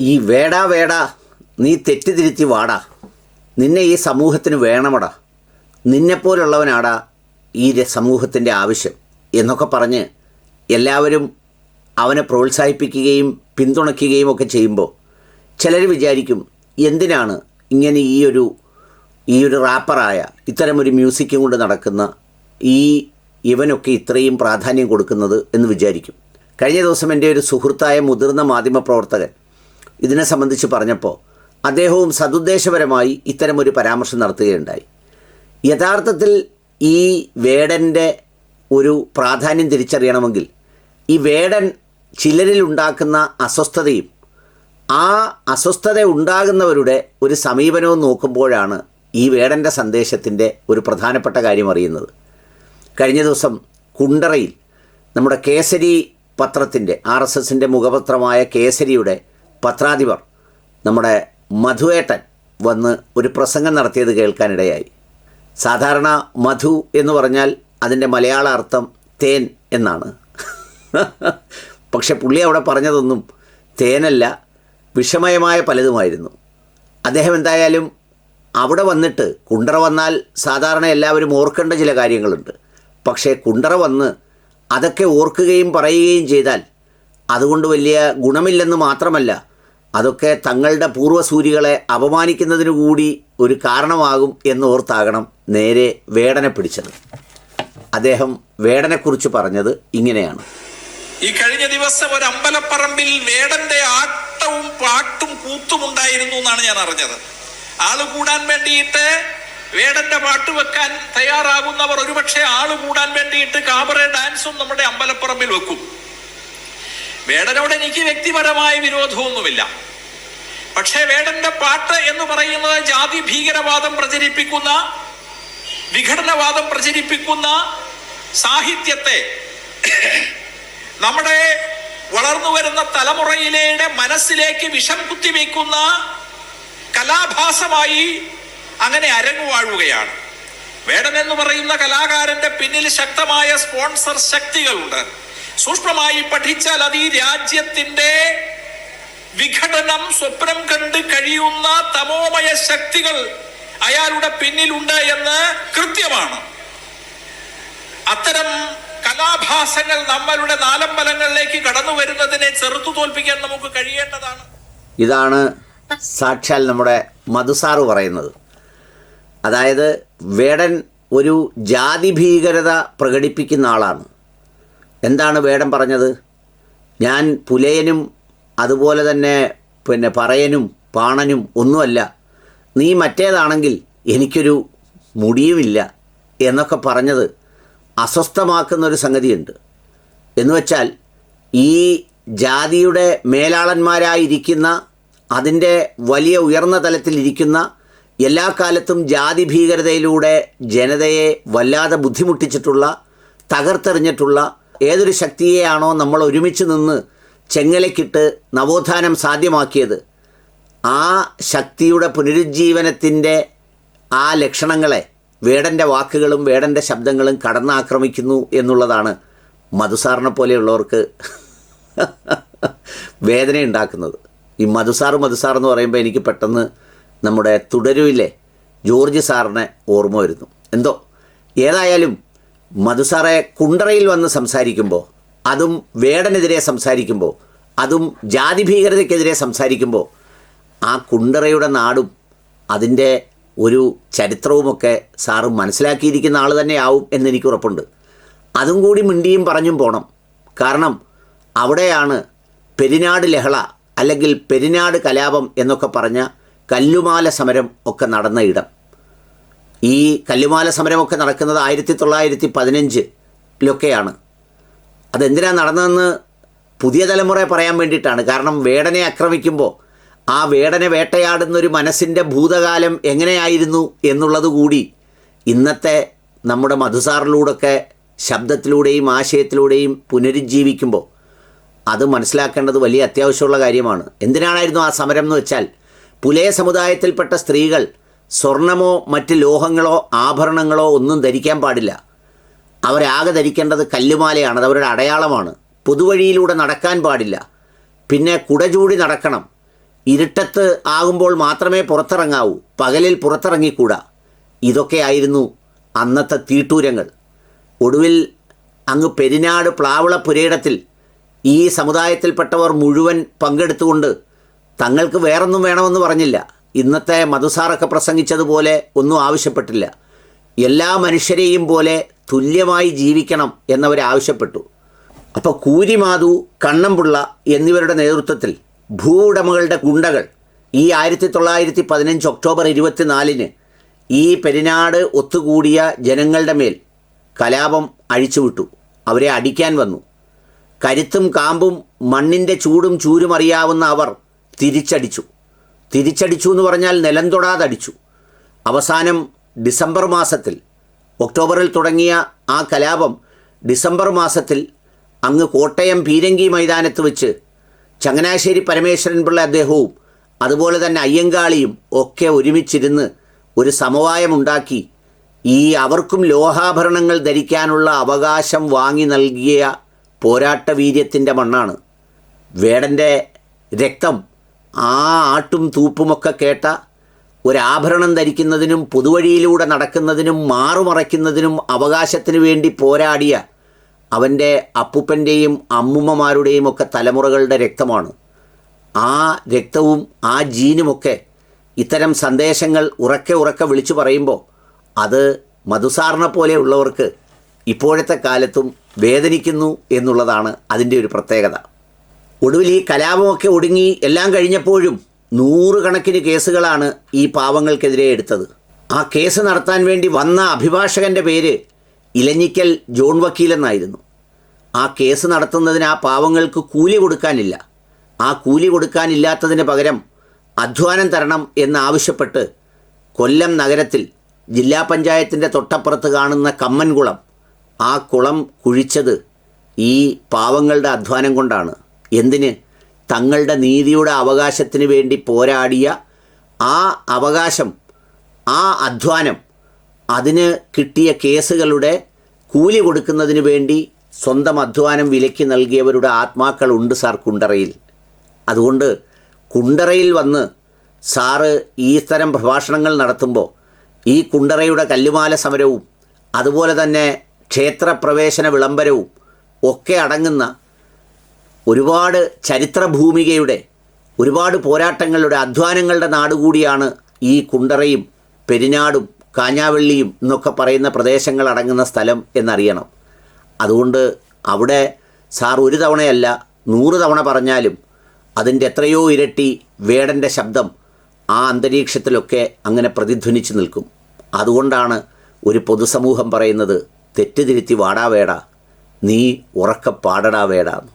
ഈ വേടാ വേടാ നീ തെറ്റിതിരുത്തി വാടാ. നിന്നെ ഈ സമൂഹത്തിന് വേണമടാ. നിന്നെപ്പോലുള്ളവനാടാ ഈ സമൂഹത്തിന്റെ ആവശ്യം എന്നൊക്കെ പറഞ്ഞ് എല്ലാവരും അവനെ പ്രോത്സാഹിപ്പിക്കുകയും പിന്തുണയ്ക്കുകയും ഒക്കെ ചെയ്യുമ്പോൾ ചിലർ വിചാരിക്കും എന്തിനാണ് ഇങ്ങനെ ഈ ഒരു ഈ ഒരു റാപ്പറായ ഇത്തരമൊരു മ്യൂസിക്കും കൊണ്ട് നടക്കുന്ന ഈ ഇവനൊക്കെ ഇത്രയും പ്രാധാന്യം കൊടുക്കുന്നത് എന്ന് വിചാരിക്കും. കഴിഞ്ഞ ദിവസം എന്റെ ഒരു സുഹൃത്തായ മുതിർന്ന മാധ്യമപ്രവർത്തകൻ ഇതിനെ സംബന്ധിച്ച് പറഞ്ഞപ്പോൾ അദ്ദേഹവും സതുദ്ദേശപരമായി ഇത്തരമൊരു പരാമർശം നടത്തുകയുണ്ടായി. യഥാർത്ഥത്തിൽ ഈ വേടന്റെ ഒരു പ്രാധാന്യം തിരിച്ചറിയണമെങ്കിൽ ഈ വേടൻ ചിലരിൽ ഉണ്ടാക്കുന്ന അസ്വസ്ഥതയും ആ അസ്വസ്ഥത ഉണ്ടാകുന്നവരുടെ ഒരു സമീപനവും നോക്കുമ്പോഴാണ് ഈ വേടന്റെ സന്ദേശത്തിന്റെ ഒരു പ്രധാനപ്പെട്ട കാര്യം അറിയുന്നത്. കഴിഞ്ഞ ദിവസം കുണ്ടറയിൽ നമ്മുടെ കേസരി പത്രത്തിന്റെ ആർ എസ് എസിന്റെ മുഖപത്രമായ കേസരിയുടെ പത്രാധിപർ നമ്മുടെ മധുവേട്ടൻ വന്ന് ഒരു പ്രസംഗം നടത്തിയത് കേൾക്കാനിടയായി. സാധാരണ മധു എന്ന് പറഞ്ഞാൽ അതിന്റെ മലയാള അർത്ഥം തേൻ എന്നാണ്. പക്ഷെ പുള്ളി അവിടെ പറഞ്ഞതൊന്നും തേനല്ല വിഷമയമായ പലതുമായിരുന്നു. അദ്ദേഹം എന്തായാലും അവിടെ വന്നിട്ട് കുണ്ടറ വന്നാൽ സാധാരണ എല്ലാവരും ഓർക്കേണ്ട ചില കാര്യങ്ങളുണ്ട്. പക്ഷേ കുണ്ടറ വന്ന് അതൊക്കെ ഓർക്കുകയും പറയുകയും ചെയ്താൽ അതുകൊണ്ട് വലിയ ഗുണമില്ലെന്ന് മാത്രമല്ല അതൊക്കെ തങ്ങളുടെ പൂർവസൂരികളെ അപമാനിക്കുന്നതിനു കൂടി ഒരു കാരണമാകും എന്ന് എന്നോർത്താകണം നേരെ വേടനെ പിടിച്ചത്. അദ്ദേഹം വേടനെക്കുറിച്ച് പറഞ്ഞത് ഇങ്ങനെയാണ്. ഈ കഴിഞ്ഞ ദിവസം ഒരു അമ്പലപ്പറമ്പിൽ വേടന്റെ ആട്ടവും പാട്ടും കൂത്തും ഉണ്ടായിരുന്നു എന്നാണ് ഞാൻ അറിഞ്ഞത്. ആൾ കൂടാൻ വേണ്ടിയിട്ട് വേടന്റെ പാട്ട് വെക്കാൻ തയ്യാറാകുന്നവർ ഒരുപക്ഷെ ആൾ കൂടാൻ വേണ്ടിയിട്ട് കാബറെ ഡാൻസും നമ്മുടെ അമ്പലപ്പറമ്പിൽ വെക്കും. വേടനോട് എനിക്ക് വ്യക്തിപരമായ വിരോധമൊന്നുമില്ല. പക്ഷേ വേടന്റെ പാട്ട് എന്ന് പറയുന്നത് ജാതി ഭീകരവാദം പ്രചരിപ്പിക്കുന്ന വിഘടനവാദം പ്രചരിപ്പിക്കുന്ന സാഹിത്യത്തെ നമ്മുടെ വളർന്നു വരുന്ന തലമുറയിലെ മനസ്സിലേക്ക് വിഷം കുത്തിവെക്കുന്ന കലാഭാസമായി അങ്ങനെ അരങ്ങുവാഴുകയാണ് വേടൻ എന്ന് പറയുന്ന കലാകാരന്റെ പിന്നിൽ ശക്തമായ സ്പോൺസർ ശക്തികളുണ്ട്. സൂക്ഷ്മമായി പഠിച്ചാൽ അത് ഈ രാജ്യത്തിന്റെ വിഘടനം സ്വപ്നം കണ്ട് കഴിയുന്ന തമോമയ ശക്തികൾ അയാളുടെ പിന്നിലുണ്ട് എന്ന് കൃത്യമാണ്. അത്തരം കലാഭാസങ്ങൾ നമ്മളുടെ നാലമ്പലങ്ങളിലേക്ക് കടന്നു വരുന്നതിനെ ചെറുത്തു തോൽപ്പിക്കാൻ നമുക്ക് കഴിയേണ്ടതാണ്. ഇതാണ് സാക്ഷാൽ നമ്മുടെ മധുസാറ് പറയുന്നത്. അതായത് വേടൻ ഒരു ജാതി ഭീകരത പ്രകടിപ്പിക്കുന്ന ആളാണ്. എന്താണ് വേടം പറഞ്ഞത്? ഞാൻ പുലയനും അതുപോലെ തന്നെ പിന്നെ പറയനും പാണനും ഒന്നുമല്ല. നീ മറ്റേതാണെങ്കിൽ എനിക്കൊരു മുടിയുമില്ല എന്നൊക്കെ പറഞ്ഞത് അസ്വസ്ഥമാക്കുന്ന ഒരു സംഗതിയുണ്ട്. എന്ന് വെച്ചാൽ ഈ ജാതിയുടെ മേലാളന്മാരായിരിക്കുന്ന അതിന്റെ വലിയ ഉയർന്ന തലത്തിലിരിക്കുന്ന എല്ലാ കാലത്തും ജാതി ഭീകരതയിലൂടെ ജനതയെ വല്ലാതെ ബുദ്ധിമുട്ടിച്ചിട്ടുള്ള തകർത്തെറിഞ്ഞിട്ടുള്ള ഏതൊരു ശക്തിയെയാണോ നമ്മൾ ഒരുമിച്ച് നിന്ന് ചെങ്ങലക്കിട്ട് നവോത്ഥാനം സാധ്യമാക്കിയത് ആ ശക്തിയുടെ പുനരുജ്ജീവനത്തിന്റെ ആ ലക്ഷണങ്ങളെ വേടന്റെ വാക്കുകളും വേടന്റെ ശബ്ദങ്ങളും കടന്നാക്രമിക്കുന്നു എന്നുള്ളതാണ് മധുസാറിനെ പോലെയുള്ളവർക്ക് വേദന ഉണ്ടാക്കുന്നത് ഈ മധുസാർ മധുസാർ എന്ന് പറയുമ്പോൾ എനിക്ക് പെട്ടെന്ന് നമ്മുടെ തുടരുവിലെ ജോർജ് സാറിനെ ഓർമ്മ വരുന്നു. എന്തോ? ഏതായാലും മധുസാറെ കുണ്ടറയിൽ വന്ന് സംസാരിക്കുമ്പോൾ അതും വേടനെതിരെ സംസാരിക്കുമ്പോൾ അതും ജാതി ഭീകരതയ്ക്കെതിരെ സംസാരിക്കുമ്പോൾ ആ കുണ്ടറയുടെ നാടും അതിന്റെ ഒരു ചരിത്രവുമൊക്കെ സാറ് മനസ്സിലാക്കിയിരിക്കുന്ന ആൾ തന്നെയാവും എന്നെനിക്ക് ഉറപ്പുണ്ട്. അതും കൂടി മിണ്ടിയും പറഞ്ഞും പോകണം കാരണം അവിടെയാണ് പെരിനാട് ലഹള അല്ലെങ്കിൽ പെരിനാട് കലാപം എന്നൊക്കെ പറഞ്ഞ കല്ലുമാല സമരം ഒക്കെ നടന്ന ഇടം. ഈ കല്ലുമാല സമരമൊക്കെ നടക്കുന്നത് ആയിരത്തി തൊള്ളായിരത്തി പതിനഞ്ചിലൊക്കെയാണ് അതെന്തിനാ നടന്നതെന്ന് പുതിയ തലമുറ പറയാൻ വേണ്ടിയിട്ടാണ്. കാരണം വേടനെ ആക്രമിക്കുമ്പോൾ ആ വേടനെ വേട്ടയാടുന്നൊരു മനസ്സിന്റെ ഭൂതകാലം എങ്ങനെയായിരുന്നു എന്നുള്ളത് കൂടി ഇന്നത്തെ നമ്മുടെ മധുസാറിലൂടെയൊക്കെ ശബ്ദത്തിലൂടെയും ആശയത്തിലൂടെയും പുനരുജ്ജീവിക്കുമ്പോൾ അത് മനസ്സിലാക്കേണ്ടത് വലിയ അത്യാവശ്യമുള്ള കാര്യമാണ്. എന്തിനാണായിരുന്നു ആ സമരം എന്ന് വെച്ചാൽ പുലയ സമുദായത്തിൽപ്പെട്ട സ്ത്രീകൾ സ്വർണമോ മറ്റ് ലോഹങ്ങളോ ആഭരണങ്ങളോ ഒന്നും ധരിക്കാൻ പാടില്ല. അവരാകെ ധരിക്കേണ്ടത് കല്ലുമാലയാണ് അത് അവരുടെ അടയാളമാണ്. പൊതുവഴിയിലൂടെ നടക്കാൻ പാടില്ല. പിന്നെ കുടചൂടി നടക്കണം. ഇരുട്ടത്ത് ആകുമ്പോൾ മാത്രമേ പുറത്തിറങ്ങാവൂ. പകലിൽ പുറത്തിറങ്ങിക്കൂടാ. ഇതൊക്കെയായിരുന്നു അന്നത്തെ തീട്ടൂരങ്ങൾ. ഒടുവിൽ അങ്ങ് പെരിനാട് പ്ലാവിള പുരയിടത്തിൽ ഈ സമുദായത്തിൽപ്പെട്ടവർ മുഴുവൻ പങ്കെടുത്തുകൊണ്ട് തങ്ങൾക്ക് വേറൊന്നും വേണമെന്ന് പറഞ്ഞില്ല. ഇന്നത്തെ മധുസാറൊക്കെ പ്രസംഗിച്ചതുപോലെ ഒന്നും ആവശ്യപ്പെട്ടില്ല. എല്ലാ മനുഷ്യരെയും പോലെ തുല്യമായി ജീവിക്കണം എന്നവരാവശ്യപ്പെട്ടു അപ്പോൾ കൂരിമാതു കണ്ണംപിള്ള എന്നിവരുടെ നേതൃത്വത്തിൽ ഭൂ ഉടമകളുടെ ഗുണ്ടകൾ ഈ ആയിരത്തി തൊള്ളായിരത്തി പതിനഞ്ച് ഒക്ടോബർ ഇരുപത്തിനാലിന് ഈ പെരിനാട് ഒത്തുകൂടിയ ജനങ്ങളുടെ മേൽ കലാപം അഴിച്ചുവിട്ടു. അവരെ അടിക്കാൻ വന്നു. കരുത്തും കാമ്പും മണ്ണിന്റെ ചൂടും ചൂരും അറിയാവുന്ന അവർ തിരിച്ചടിച്ചു. തിരിച്ചടിച്ചു എന്ന് പറഞ്ഞാൽ നിലം തൊടാതടിച്ചു. അവസാനം ഡിസംബർ മാസത്തിൽ ഒക്ടോബറിൽ തുടങ്ങിയ ആ കലാപം ഡിസംബർ മാസത്തിൽ അങ്ങ് കോട്ടയം പീരങ്കി മൈതാനത്ത് വെച്ച് ചങ്ങനാശ്ശേരി പരമേശ്വരൻ പിള്ള അദ്ദേഹവും അതുപോലെ തന്നെ അയ്യങ്കാളിയും ഒക്കെ ഒരുമിച്ചിരുന്ന് ഒരു സമവായമുണ്ടാക്കി ഈ അവർക്കും ലോഹാഭരണങ്ങൾ ധരിക്കാനുള്ള അവകാശം വാങ്ങി നൽകിയ പോരാട്ട വീര്യത്തിന്റെ മണ്ണാണ്. വേടന്റെ രക്തം ആ ആട്ടും തൂപ്പുമൊക്കെ കേട്ട ഒരാഭരണം ധരിക്കുന്നതിനും പൊതുവഴിയിലൂടെ നടക്കുന്നതിനും മാറുമറയ്ക്കുന്നതിനും അവകാശത്തിന് വേണ്ടി പോരാടിയ അവന്റെ അപ്പുപ്പന്റെയും അമ്മുമ്മമാരുടെയും ഒക്കെ തലമുറകളുടെ രക്തമാണ്. ആ രക്തവും ആ ജീനുമൊക്കെ ഇത്തരം സന്ദേശങ്ങൾ ഉറക്കെ ഉറക്കെ വിളിച്ചു പറയുമ്പോൾ അത് മധുസാറിനെ പോലെയുള്ളവർക്ക് ഇപ്പോഴത്തെ കാലത്തും വേദനിക്കുന്നു എന്നുള്ളതാണ് അതിന്റെ ഒരു പ്രത്യേകത. ഒടുവിൽ ഈ കലാപമൊക്കെ ഒടുങ്ങി എല്ലാം കഴിഞ്ഞപ്പോഴും നൂറുകണക്കിന് കേസുകളാണ് ഈ പാവങ്ങൾക്കെതിരെ എടുത്തത്. ആ കേസ് നടത്താൻ വേണ്ടി വന്ന അഭിഭാഷകന്റെ പേര് ഇലഞ്ഞിക്കൽ ജോൺ വക്കീൽ എന്നായിരുന്നു. ആ കേസ് നടത്തുന്നതിന് ആ പാവങ്ങൾക്ക് കൂലി കൊടുക്കാനില്ല. ആ കൂലി കൊടുക്കാനില്ലാത്തതിന് പകരം അധ്വാനം തരണം എന്നാവശ്യപ്പെട്ട് കൊല്ലം നഗരത്തിൽ ജില്ലാ പഞ്ചായത്തിന്റെ തൊട്ടപ്പുറത്ത് കാണുന്ന കമ്മൻകുളം ആ കുളം കുഴിച്ചത് ഈ പാവങ്ങളുടെ അധ്വാനം കൊണ്ടാണ്. എന്തിന്? തങ്ങളുടെ നീതിയുടെ അവകാശത്തിന് വേണ്ടി പോരാടിയ ആ അവകാശം ആ അധ്വാനം അതിന് കിട്ടിയ കേസുകളുടെ കൂലി കൊടുക്കുന്നതിന് വേണ്ടി സ്വന്തം അധ്വാനം വിലയ്ക്ക് നൽകിയവരുടെ ആത്മാക്കളുണ്ട് സാർ കുണ്ടറയിൽ. അതുകൊണ്ട് കുണ്ടറയിൽ വന്ന് സാറ് ഈ തരം പ്രഭാഷണങ്ങൾ നടത്തുമ്പോൾ ഈ കുണ്ടറയുടെ കല്ലുമാല സമരവും അതുപോലെ തന്നെ ക്ഷേത്രപ്രവേശന വിളംബരവും ഒക്കെ അടങ്ങുന്ന ഒരുപാട് ചരിത്ര ഭൂമികയുടെ ഒരുപാട് പോരാട്ടങ്ങളുടെ അധ്വാനങ്ങളുടെ നാടുകൂടിയാണ് ഈ കുണ്ടറയും പെരിനാടും കാഞ്ഞാവള്ളിയും എന്നൊക്കെ പറയുന്ന പ്രദേശങ്ങൾ അടങ്ങുന്ന സ്ഥലം എന്നറിയണം. അതുകൊണ്ട് അവിടെ സാർ ഒരു തവണയല്ല നൂറ് തവണ പറഞ്ഞാലും അതിന്റെ എത്രയോ ഇരട്ടി വേടന്റെ ശബ്ദം ആ അന്തരീക്ഷത്തിലൊക്കെ അങ്ങനെ പ്രതിധ്വനിച്ചു നിൽക്കും. അതുകൊണ്ടാണ് ഒരു പൊതുസമൂഹം പറയുന്നത് തെറ്റുതിരുത്തി വാടാ വേടാ നീ ഉറക്ക പാടടാ വേടാന്ന്